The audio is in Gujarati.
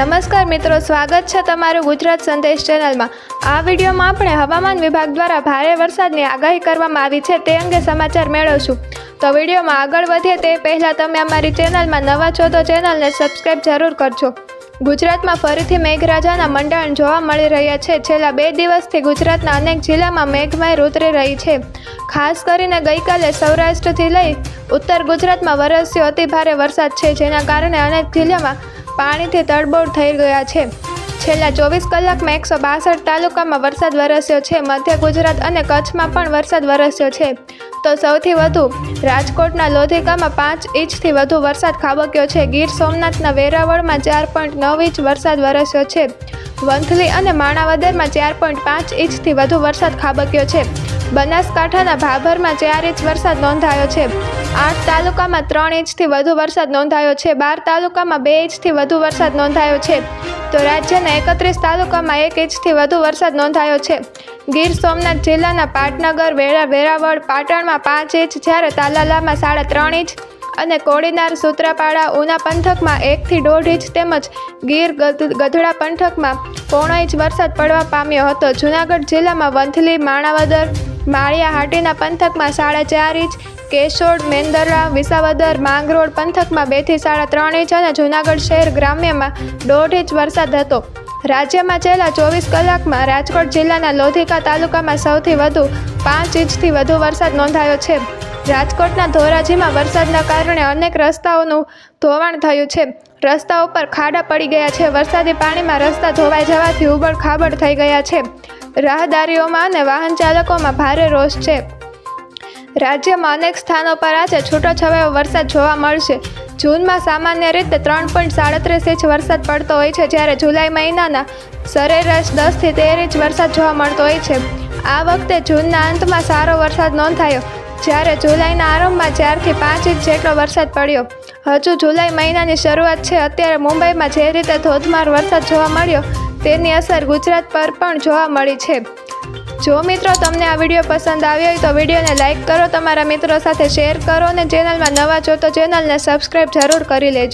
નમસ્કાર મિત્રો, સ્વાગત છે તમારું ગુજરાત સંદેશ ચેનલમાં. આ વિડીયોમાં આપણે હવામાન વિભાગ દ્વારા ભારે વરસાદની આગાહી કરવામાં આવી છે તે અંગે સમાચાર મેળવશું. તો વિડીયોમાં આગળ વધીએ તે પહેલાં તમે અમારી ચેનલમાં નવા છો તો ચેનલને સબસ્ક્રાઈબ જરૂર કરજો. ગુજરાતમાં ફરીથી મેઘરાજાના મંડાણ જોવા મળી રહ્યા છે. છેલ્લા બે દિવસથી ગુજરાતના અનેક જિલ્લામાં મેઘમય ઉતરી રહી છે. ખાસ કરીને ગઈકાલે સૌરાષ્ટ્રથી લઈ ઉત્તર ગુજરાતમાં વરસ્યો અતિભારે વરસાદ છે, જેના કારણે અનેક જિલ્લામાં પાણીથી તડબોળ થઈ ગયા છે. છેલ્લા ચોવીસ કલાકમાં એકસો બાસઠ તાલુકામાં વરસાદ વરસ્યો છે. મધ્ય ગુજરાત અને કચ્છમાં પણ વરસાદ વરસ્યો છે. તો સૌથી વધુ રાજકોટના લોધિકામાં પાંચ ઇંચથી વધુ વરસાદ ખાબક્યો છે. ગીર સોમનાથના વેરાવળમાં ચાર પોઈન્ટ નવ ઇંચ વરસાદ વરસ્યો છે. વંથલી અને માણાવદરમાં ચાર પોઈન્ટ પાંચ ઇંચથી વધુ વરસાદ ખાબક્યો છે. બનાસકાંઠાના ભાભરમાં ચાર ઇંચ વરસાદ નોંધાયો છે. આઠ તાલુકામાં ત્રણ ઇંચથી વધુ વરસાદ નોંધાયો છે. બાર તાલુકામાં બે ઇંચથી વધુ વરસાદ નોંધાયો છે. તો રાજ્યના એકત્રીસ તાલુકામાં એક ઇંચથી વધુ વરસાદ નોંધાયો છે. ગીર સોમનાથ જિલ્લાના પાટનગર વેરા વેરાવળ, પાટણમાં પાંચ ઇંચ, જ્યારે તાલાલામાં સાડા ત્રણ ઇંચ અને કોડીનાર સૂત્રાપાડા ઉના પંથકમાં એકથી દોઢ ઇંચ તેમજ ગીર ગધડા પંથકમાં પોણો ઇંચ વરસાદ પડવા પામ્યો હતો. જૂનાગઢ જિલ્લામાં વંથલી, માણાવદર, માળિયા હાટીના પંથકમાં સાડા ચાર ઇંચ કેશોડ મેંદરડા, વિસાવદર, માંગરોળ પંથકમાં બેથી સાડા ત્રણ ઇંચ અને જૂનાગઢ શહેર ગ્રામ્યમાં દોઢ ઇંચ વરસાદ હતો. રાજ્યમાં છેલ્લા ચોવીસ કલાકમાં રાજકોટ જિલ્લાના લોધિકા તાલુકામાં સૌથી વધુ પાંચ ઇંચથી વધુ વરસાદ નોંધાયો છે. રાજકોટના ધોરાજીમાં વરસાદના કારણે અનેક રસ્તાઓનું ધોવાણ થયું છે. રસ્તા ઉપર ખાડા પડી ગયા છે. વરસાદી પાણીમાં રસ્તા ધોવાઈ જવાથી ઉબડ ખાબડ થઈ ગયા છે. રાહદારીઓમાં અને વાહન ચાલકોમાં ભારે રોષ છે. રાજ્યમાં અનેક સ્થાનો પર આજે છૂટોછવાયો વરસાદ જોવા મળશે. જૂનમાં સામાન્ય રીતે ત્રણ પોઈન્ટ સાડત્રીસ ઇંચ વરસાદ પડતો હોય છે, જ્યારે જુલાઈ મહિનાના સરેરાશ દસથી તેર ઇંચ વરસાદ જોવા મળતો હોય છે. આ વખતે જૂનના અંતમાં સારો વરસાદ નોંધાયો. જ્યારે જુલાઈના આરંભમાં ચારથી પાંચ ઇંચ જેટલો વરસાદ પડ્યો. હજુ જુલાઈ મહિનાની શરૂઆત છે. અત્યારે મુંબઈમાં જે રીતે ધોધમાર વરસાદ જોવા મળ્યો, તેની અસર ગુજરાત પર પણ જોવા મળી છે. જો મિત્રો તમને આ વીડિયો પસંદ આવ્યો હોય તો વિડીયોને લાઇક કરો, તમારા મિત્રો સાથે શેર કરો અને ચેનલમાં નવા જો તો ચેનલને સબસ્ક્રાઈબ જરૂર કરી લેજો.